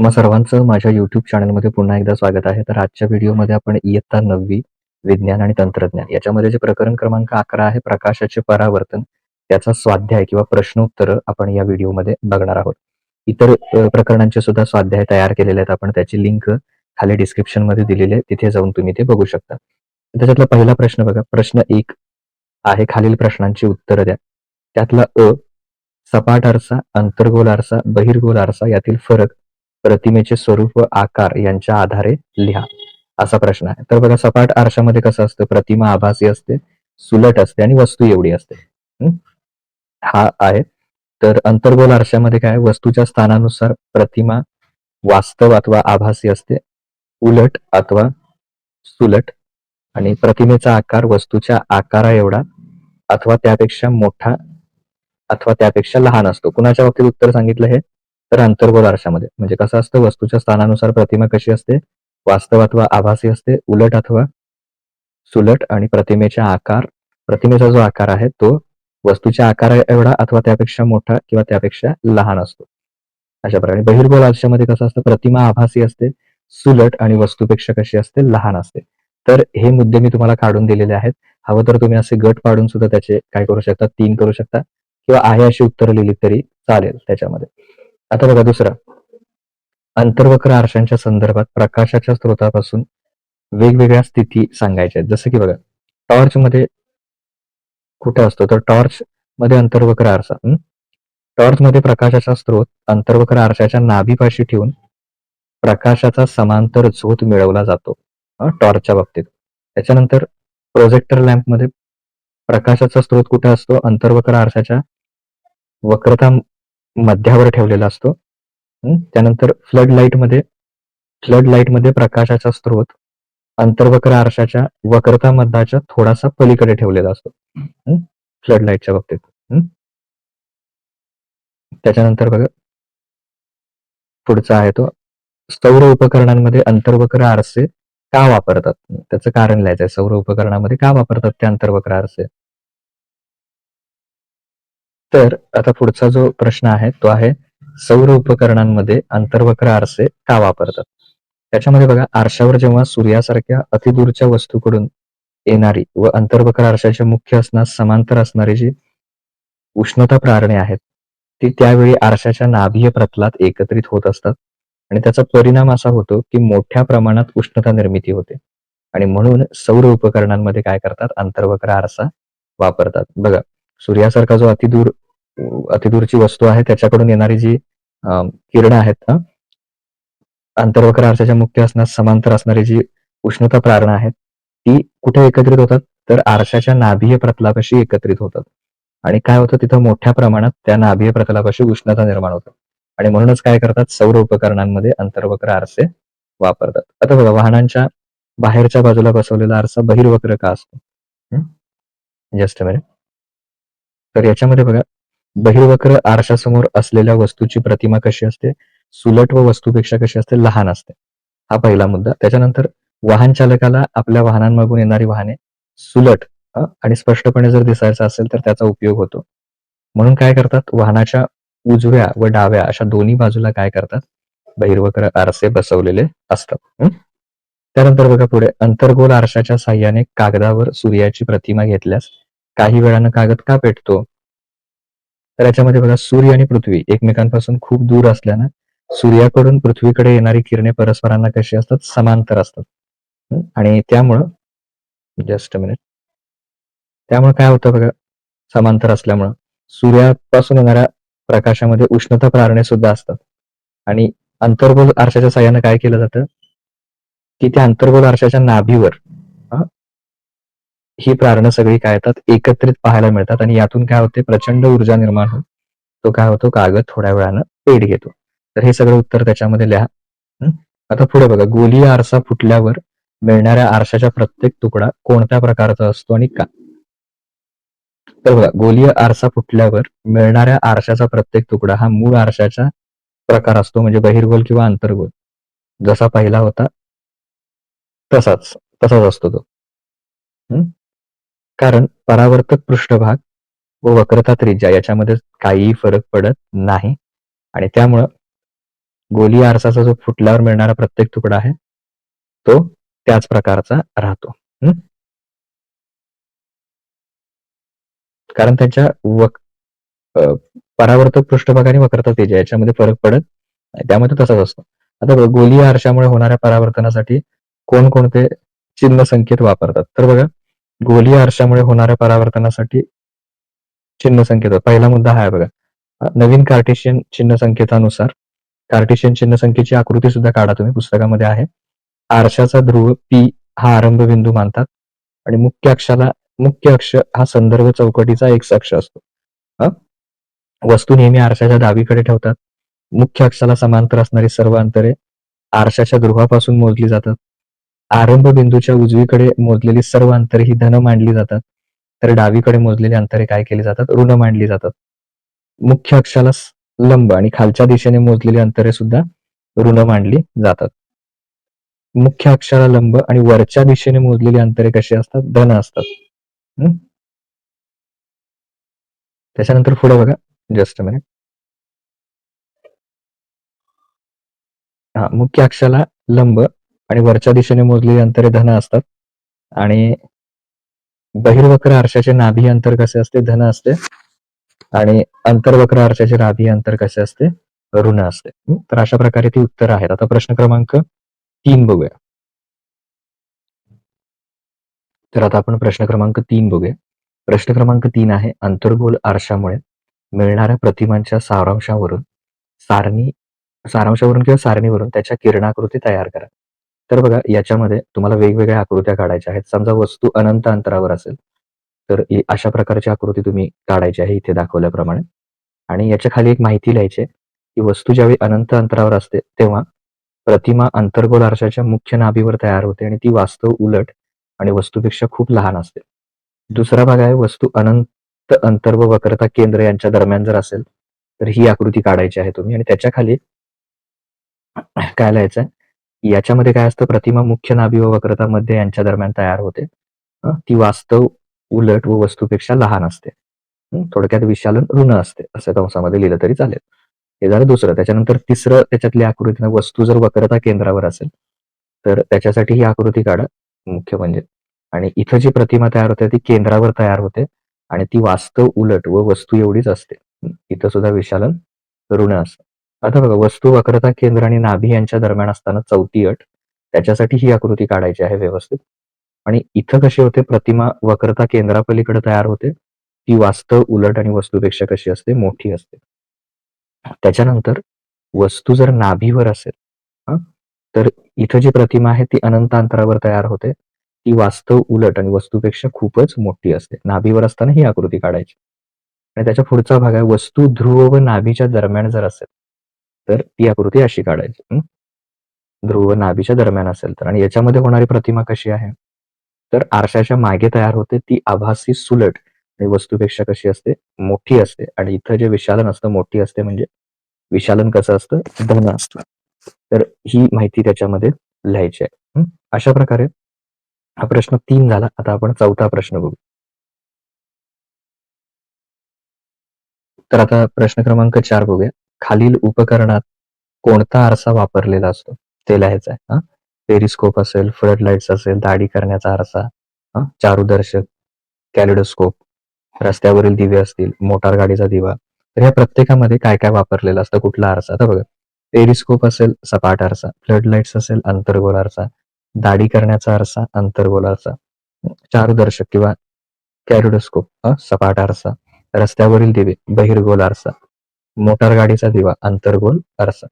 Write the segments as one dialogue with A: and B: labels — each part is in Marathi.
A: तुम्हा सर्वांचं माझ्या युट्यूब चॅनलमध्ये पुन्हा एकदा स्वागत आहे. तर आजच्या व्हिडिओमध्ये आपण इयत्ता नववी विज्ञान आणि तंत्रज्ञान याच्यामध्ये जे प्रकरण क्रमांक 11 आहे प्रकाशाचे परावर्तन त्याचा स्वाध्याय किंवा प्रश्नोत्तर आपण या व्हिडिओमध्ये बघणार आहोत. इतर प्रकरणांचे सुद्धा स्वाध्याय तयार केलेले आहेत आपण त्याची लिंक खाली डिस्क्रिप्शनमध्ये दिलेली आहे. तिथे जाऊन तुम्ही ते बघू शकता. त्याच्यातला पहिला प्रश्न बघा. प्रश्न एक आहे खालील प्रश्नांची उत्तरं द्या. त्यातला अ, सपाट आरसा, अंतर्गोल आरसा, बहिर्गोल आरसा यातील फरक प्रतिमेचे स्वरूप व आकार यांच्या आधारे लिहा. असा प्रश्न आहे. तर बघा सपाट आरशामध्ये कसं असतं प्रतिमा आभासी असते, सुलट असते आणि वस्तू एवढी असते. हा आहे. तर अंतर्गोल आरशामध्ये काय वस्तूच्या स्थानानुसार प्रतिमा वास्तव अथवा आभासी असते, उलट अथवा सुलट आणि प्रतिमेचा आकार वस्तूच्या आकारा एवढा अथवा त्यापेक्षा मोठा अथवा त्यापेक्षा लहान असतो. कुणाच्या बाबतीत उत्तर सांगितलं हे? तर अंतर्गोल आरशामध्ये. म्हणजे कसं असतं वस्तूच्या स्थानानुसार प्रतिमा कशी असते? वास्तव अथवा आभासी असते, उलट अथवा सुलट आणि प्रतिमेचा आकार प्रतिमेचा जो आकार आहे तो वस्तूच्या आकारा एवढा अथवा त्यापेक्षा मोठा किंवा त्यापेक्षा लहान असतो. अशा प्रकारे बहिर्गोल आरशामध्ये कसं असतं प्रतिमा आभासी असते, सुलट आणि वस्तूपेक्षा कशी असते? लहान असते. तर हे मुद्दे मी तुम्हाला काढून दिलेले आहेत. हवं तर तुम्ही असे गट पाडून सुद्धा त्याचे काय करू शकता तीन करू शकता किंवा आहे अशी उत्तरं लिहिली तरी चालेल त्याच्यामध्ये. आता बघा दुसरा. अंतर्वक्र आरशांच्या संदर्भात प्रकाशाच्या स्रोतापासून वेगवेगळ्या स्थिती सांगायच्या आहेत. जसं की बघा टॉर्च मध्ये कुठे असतो? तर टॉर्च मध्ये अंतर्वक्र आरसा. टॉर्च मध्ये प्रकाशाचा स्रोत अंतर्वक्र आरशाच्या नाभीपाशी ठेवून प्रकाशाचा समांतर झोत मिळवला जातो. टॉर्चच्या बाबतीत. त्याच्यानंतर प्रोजेक्टर लॅम्पमध्ये प्रकाशाचा स्रोत कुठे असतो? अंतर्वक्र आरशाच्या वक्रता मध्यावर ठेवलेला असतो. त्यानंतर फ्लड लाइटमध्ये फ्लड लाईटमध्ये प्रकाशाचा स्रोत अंतर्वक्र आरशाच्या वक्रता मध्याच्या थोडासा पलीकडे ठेवलेला असतो. फ्लड लाईटच्या बाबतीत. त्याच्यानंतर बघा पुढचा आहे तो सौर उपकरणांमध्ये अंतर्वक्र आरसे का वापरतात? त्याचं कारण लिहायचं आहे. सौर उपकरणामध्ये का वापरतात ते अंतर्वक्र आरसे? तर आता पुढचा जो प्रश्न आहे तो आहे सौर उपकरणांमध्ये अंतर्वक्र आरसे का वापरतात? त्याच्यामध्ये बघा आरशावर जेव्हा सूर्यासारख्या अतिदूरच्या वस्तूकडून येणारी व अंतर्वक्र आरशाच्या मुख्य असण्यास समांतर असणारी जी उष्णता प्रारणे आहेत, ती त्यावेळी आरशाच्या नाभीय प्रतलात एकत्रित होत असतात आणि त्याचा परिणाम असा होतो की मोठ्या प्रमाणात उष्णता निर्मिती होते आणि म्हणून सौर उपकरणांमध्ये काय करतात अंतर्वक्र आरसा वापरतात. बघा सूर्यासारखा जो अतिदूर अतिदूरची वस्तू आहे त्याच्याकडून येणारी जी किरण आहेत ना अंतर्वक्र आरशाच्या मुख्य असण्यास समांतर असणारी जी उष्णता प्रारण आहेत, ती कुठे एकत्रित होतात? तर आरशाच्या नाभीय प्रतलापाशी एकत्रित होतात. आणि काय होतं तिथं मोठ्या प्रमाणात त्या नाभीय प्रतलापाशी उष्णता निर्माण होतात आणि म्हणूनच काय करतात सौर उपकरणांमध्ये अंतर्वक्र आरसे वापरतात. आता बघा वाहनांच्या बाहेरच्या बाजूला बसवलेला आरसा बहिर्वक्र का असतो? Just minute. तर याच्यामध्ये बघा बहिर्वक्र आरशासमोर असलेल्या वस्तूची प्रतिमा कशी असते? सुलट व वस्तूपेक्षा कशी असते? लहान असते. हा पहिला मुद्दा. त्याच्यानंतर वाहन चालकाला आपल्या वाहनांमागून येणारी वाहने सुलट आणि स्पष्टपणे जर दिसायचं असेल तर त्याचा उपयोग होतो. म्हणून काय करतात वाहनाच्या उजव्या व डाव्या अशा दोन्ही बाजूला काय करतात बहिर्वक्र आरसे बसवलेले असतात. त्यानंतर बघा पुढे अंतर्गोल आरशाच्या सहाय्याने कागदावर सूर्याची प्रतिमा घेतल्यास काही वेळानं कागद का पेटतो? तर याच्यामध्ये बघा सूर्य आणि पृथ्वी एकमेकांपासून खूप दूर असल्यानं सूर्याकडून पृथ्वीकडे येणारी किरणे परस्परांना कशी असतात? समांतर असतात. आणि त्यामुळं जस्ट मिनिट. त्यामुळे काय होतं बघा समांतर असल्यामुळं सूर्यापासून येणाऱ्या प्रकाशामध्ये उष्णता प्रारणे सुद्धा असतात. आणि अंतर्गोल आरशाच्या साहाय्याने काय केलं जातं? की त्या अंतर्गोल आरशाच्या नाभीवर ही प्रारणं सगळी काय येतात एकत्रित पाहायला मिळतात आणि यातून काय होते प्रचंड ऊर्जा निर्माण होऊन तो काय होतो कागद थोड्या वेळानं पेट घेतो. तर हे सगळं उत्तर त्याच्यामध्ये लिहा. आता पुढे बघा गोलीय आरसा फुटल्यावर मिळणाऱ्या आरशाचा प्रत्येक तुकडा कोणत्या प्रकारचा असतो आणि का? तर बघा गोलीय आरसा फुटल्यावर मिळणाऱ्या आरशाचा प्रत्येक तुकडा हा मूळ आरशाचा प्रकार असतो म्हणजे बहिर्गोल किंवा अंतर्गोल. जसा पहिला होता तसाच, तसाच असतो तो. कारण परावर्तक पृष्ठभाग व वक्रता त्रिज्या याच्यामध्ये काहीही फरक पडत नाही. आणि त्यामुळं गोली आरसाचा जो फुटल्यावर मिळणारा प्रत्येक तुकडा आहे तो त्याच प्रकारचा राहतो हम्म? कारण त्यांच्या वक परावर्तक पृष्ठभाग आणि वक्रता तेज याच्यामध्ये फरक पडत नाही त्यामध्ये तसाच असतो आता बघा, गोलीय आरशामुळे होणाऱ्या परावर्तनासाठी कोणकोणते चिन्ह संकेत वापरतात तर बघा गोलीय आरशामुळे होणाऱ्या परावर्तनासाठी चिन्ह संकेत पहिला मुद्दा हा आहे बघा. नवीन कार्टेशियन चिन्ह संकेतानुसार कार्टेशियन चिन्ह संख्येची आकृती सुद्धा काढा तुम्ही पुस्तकामध्ये आहे. आरशाचा ध्रुव पी हा आरंभ बिंदू मानतात आणि मुख्य अक्षाला मुख्य अक्ष हा संदर्भ चौकटीचा एक अक्ष असतो. वस्तू नेहमी आरशाच्या डावीकडे ठेवतात. मुख्य अक्षाला समांतर असणारी सर्व अंतरे आरशाच्या ध्रुवापासून मोजली जातात. आरंभ बिंदूच्या उजवीकडे मोजलेली सर्व अंतरे ही धन मांडली जातात. तर डावीकडे मोजलेली अंतरे काय केली जातात? ऋण मांडली जातात. मुख्य अक्षाला लंब आणि खालच्या दिशेने मोजलेली अंतरे सुद्धा ऋण मांडली जातात. मुख्य अक्षाला लंब आणि वरच्या दिशेने मोजलेली अंतरे कशी असतात? धन असतात. हम्म? त्याच्यानंतर पुढे बघा. जस्ट मिनिट हा मुख्य अक्षाला लंब आणि वरच्या दिशेने मोजलेली अंतरे धन असतात. आणि बहिर्वक्र आरशाचे नाभी अंतर कसे असते? धन असते. आणि अंतर्वक्र आरशाचे नाभी अंतर कसे असते? ऋण असते. तर अशा प्रकारे ती उत्तर आहेत. आता प्रश्न क्रमांक तीन बघूया. तर आता आपण प्रश्न क्रमांक तीन बघूया. प्रश्न क्रमांक तीन आहे अंतर्गोल आरशामुळे मिळणाऱ्या प्रतिमांच्या सारांशावरून सारणी सारांशावरून किंवा सारणीवरून त्याच्या किरणाकृती तयार करा. तर बघा याच्यामध्ये तुम्हाला वेगवेगळ्या आकृत्या काढायच्या आहेत. समजा वस्तू अनंत अंतरावर असेल तर अशा प्रकारची आकृती तुम्ही काढायची आहे इथे दाखवल्याप्रमाणे. आणि याच्या खाली एक माहिती लिहायची आहे की वस्तू ज्यावेळी अनंत अंतरावर असते तेव्हा प्रतिमा अंतर्गोल आरशाच्या मुख्य नाभीवर तयार होते आणि ती वास्तव उलट आणि वस्तूपेक्षा खूप लहान असते. दुसरा भाग आहे वस्तू अनंत अंतर व वक्रता केंद्र यांच्या दरम्यान जर असेल तर ही आकृती काढायची आहे तुम्ही. आणि त्याच्याखाली काय लिहायचं आहे? याच्यामध्ये काय असतं प्रतिमा मुख्य नाभी व वक्रता मध्ये यांच्या दरम्यान तयार होते. ती वास्तव उलट व वस्तूपेक्षा लहान असते. थोडक्यात विशालन ऋण असते असं कंसामध्ये लिहिलं तरी चालेल. हे झालं दुसरं. त्याच्यानंतर तिसरं त्याच्यातली आकृती वस्तू जर वक्रता केंद्रावर असेल तर त्याच्यासाठी ही आकृती काढा मुख्य म्हणजे. आणि इथं जी प्रतिमा तयार होते ती केंद्रावर तयार होते आणि ती वास्तव उलट व वस्तू एवढीच असते. इथं सुद्धा विशालन ऋण असतं. आता बघा वस्तू वक्रता केंद्र आणि नाभी यांच्या दरम्यान असताना चौथी अट त्याच्यासाठी ही आकृती काढायची आहे व्यवस्थित. आणि इथं कशी होते प्रतिमा वक्रता केंद्रापलीकडे तयार होते ती वास्तव उलट आणि वस्तूपेक्षा कशी असते मोठी असते. त्याच्यानंतर वस्तू जर नाभीवर असेल तर इथं जी प्रतिमा आहे ती अनंत अंतरावर तयार होते ती वास्तव उलट आणि वस्तूपेक्षा खूपच मोठी असते. नाभीवर असताना ही आकृती काढायची. आणि त्याच्या पुढचा भाग आहे वस्तू ध्रुव व नाभीच्या दरम्यान जर असेल तर ती आकृती अशी काढायची. ध्रुव नाभीच्या दरम्यान असेल तर. आणि याच्यामध्ये होणारी प्रतिमा कशी आहे? तर आरशाच्या मागे तयार होते ती आभासी सुलट. आणि वस्तूपेक्षा कशी असते? मोठी असते. आणि इथं जे विशालन असतं मोठी असते म्हणजे विशालन कसं असतं? धन असतं. तर ही माहिती त्याच्यामध्ये लिहायची आहे. अशा प्रकारे हा प्रश्न तीन झाला. आता आपण चौथा प्रश्न बघू. तर आता प्रश्न क्रमांक चार बघूया. खालील उपकरणात कोणता आरसा वापरलेला असतो? ते लिहायचा आहे हा? पेरिस्कोप असेल फ्लड लाईट्स असेल दाढी करण्याचा आरसा हा? चारूदर्शक कॅलिडोस्कोप रस्त्यावरील दिवे असतील मोटार गाडीचा दिवा. तर या प्रत्येकामध्ये काय काय वापरलेलं असतं? कुठला आरसा? तर बघा. पेरिस्कोप असेल सपाट आरसा. फ्लड लाईट्स असेल अंतर्गोल आरसा. दाढी करण्याचा आरसा अंतर्गोल आरसा. चारुदर्शक किंवा कॅरिडोस्कोप सपाट आरसा. रस्त्यावरील दिवे बहिर्गोल आरसा. मोटार गाडीचा दिवा अंतर्गोल आरसा.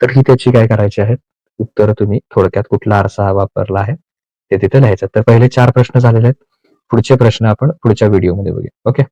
A: तर ही त्याची काय करायची आहे उत्तर तुम्ही थोडक्यात कुठला आरसा हा वापरला आहे ते तिथे लिहायचं. तर पहिले चार प्रश्न झालेले आहेत. पुढचे प्रश्न आपण पुढच्या व्हिडिओमध्ये बघूया. ओके